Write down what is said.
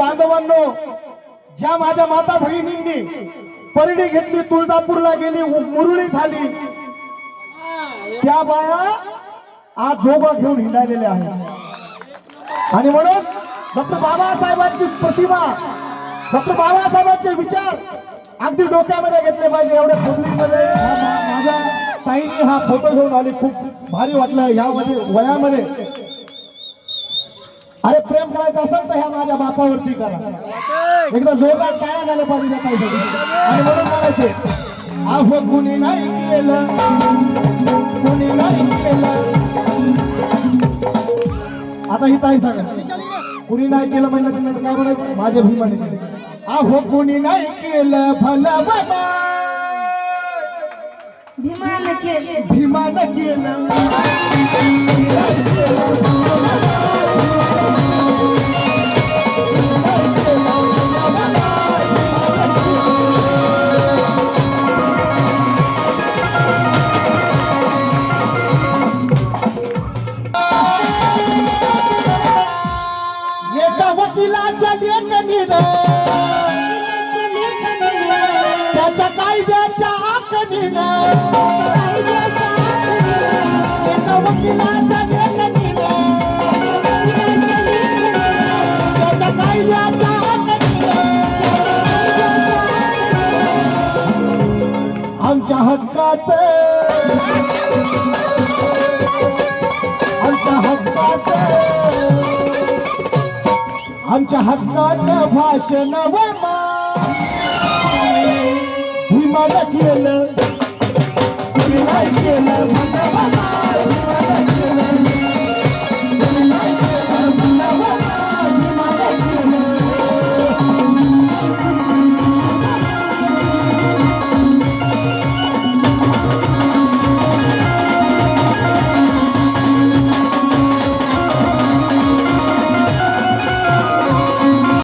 बांधवांनो ज्या माझ्या माता भगिनींनी परडी घेतली तुळजापूरला गेली मुरुळी मुरळी झाली त्या बाया आज जोगा घेऊन हिंडायलेल्या आहेत. आणि म्हणून डॉक्टर बाबासाहेबांची प्रतिमा डॉक्टर बाबासाहेबांचे विचार अगदी डोक्यामध्ये घेतले पाहिजे. एवढ्या पब्लिकमध्ये माझ्या ताईने हा फोटो घेऊन आली. खूप भारी वाटलं. यामध्ये वयामध्ये अरे प्रेम करायचं असेल तर ह्या माझ्या बापावरती करा. एकदा जोरदार टाळ्या झाल्या पाहिजे ताईसाठी आणि म्हणून म्हणायचे अहो कुणी नाही केलं कुणी नाही केलं. आता ही ताई सांगा कुणी नाही केलं म्हणलं तुम्ही काय म्हणायचं? माझ्या भीमाने अहो कुणी नाही केलं भलं बाबा. भीमान केले. भीमानं केलं. लेखणीनं त्याच्या कायद्याच्या आखणीनं. एका वकिलाच्या लेखणीनं. त्याच्या कायद्याच्या आखणीनं. आमच्या हक्काचं. आमच्या हक्काचं. आमच्या हक्काचं भाषण विमान केलं केलं.